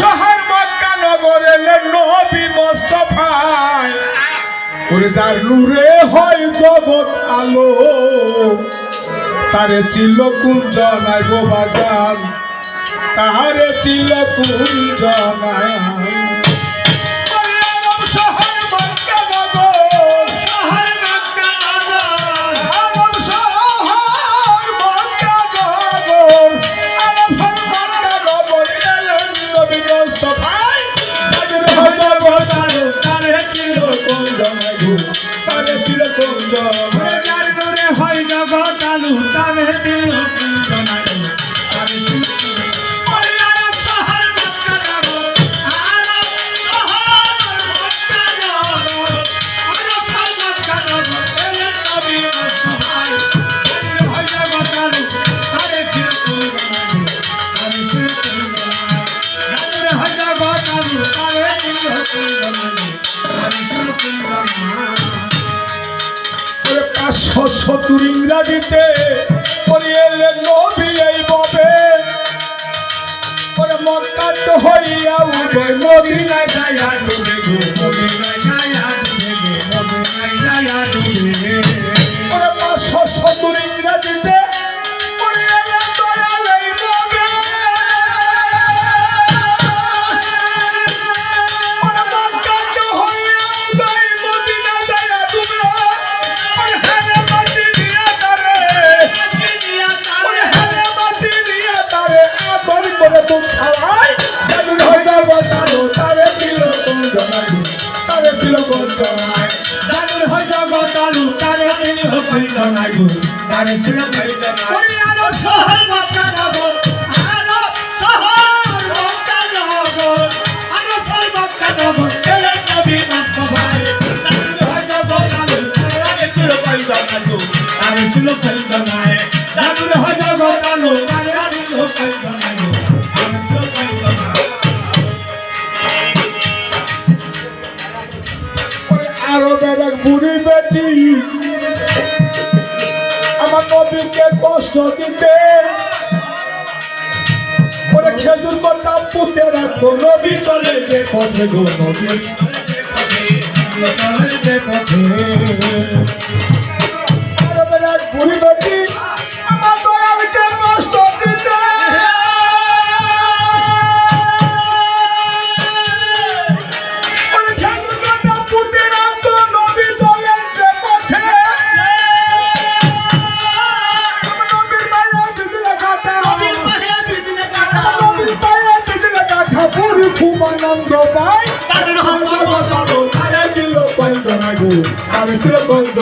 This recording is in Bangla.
শহর মক্কা নগর এলেন নবী মোস্তফায়। ওরে যার নূরে হয় জগৎ আলো, তারে চিল কুঞ্জনায় গো বাজান তাহারে চিল কুঞ্জনায় ওরে গো তারে চিল কুঞ্জনায় ওরে আরব শহর মক্কা নগর ওরে সত্তর ইংরাজিতে পড়িয়েলে নবী এই ববে। ওরে মক্কাত হইয়া উদয় মদিনায় যাইয়া ডুবে গো ওরে ওরে আলো শহর মক্কা নগর আলো শহর মক্কা নগর আলো শহর মক্কা নগর এলেন নবী মুস্তাফায় জাদুর হইয়া বাতালো তারে দিল কোন জনাই ওরে আরবের এক বুড়ি বেটি নবীকে কষ্ট দিতে। ওরে খেজুর করতাম পুঁতে রাখতো নবী চলে যে পথে গো, নবী আরবের এক বুড়ি বেটি I'm a I remember